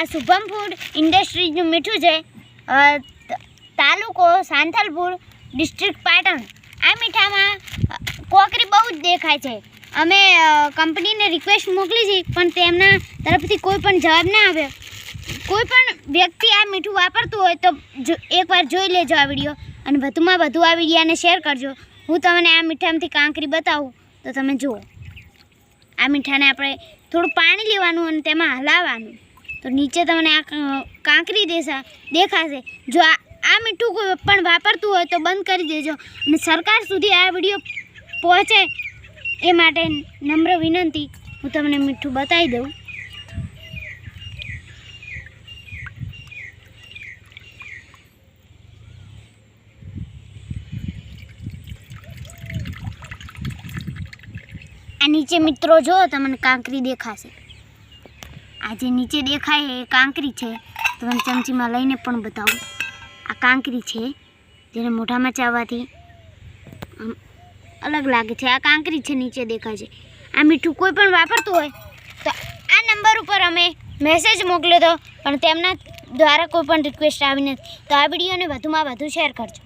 આ શુભમ ફૂડ ઇન્ડસ્ટ્રીઝનું મીઠું છે તાલુકો સાંથલપુર ડિસ્ટ્રિક્ટ પાટણ. આ મીઠામાં કોકરી બહુ જ દેખાય છે. અમે કંપનીને રિક્વેસ્ટ મોકલી છે, પણ તેમના તરફથી કોઈ પણ જવાબ ના આવ્યો કોઈ પણ વ્યક્તિ આ મીઠું વાપરતું હોય તો એકવાર જોઈ લેજો આ વીડિયો અને વધુમાં વધુ આ વિડીયાને શેર કરજો. હું તમને આ મીઠામાંથી કાંકરી બતાવું, તો તમે જુઓ. આ મીઠાને આપણે થોડું પાણી લેવાનું અને તેમાં હલાવવાનું. તો નીચે તમને આ કાંકરી દેશા દેખાશે. જો આ મીઠું કોઈ પણ વાપરતું હોય તો બંધ કરી દેજો. અને સરકાર સુધી આ વીડિયો પહોંચે એ માટે નમ્ર વિનંતી. હું તમને મીઠું બતાવી દઉં. આ નીચે મિત્રો, જો તમને કાંકરી દેખાશે. આ જે નીચે દેખાય એ કાંકરી છે. તમને ચમચીમાં લઈને પણ બતાવું. આ કાંકરી છે, જેને મોઢામાં ચાવવાથી અલગ લાગે છે. આ કાંકરી છે, નીચે દેખાય છે. આ મીઠું કોઈ પણ વાપરતું હોય તો આ નંબર ઉપર અમે મેસેજ મોકલ્યો હતો, પણ તેમના દ્વારા કોઈ પણ રિક્વેસ્ટ આવી નથી. તો આ વિડીયોને વધુમાં વધુ શેર કરજો.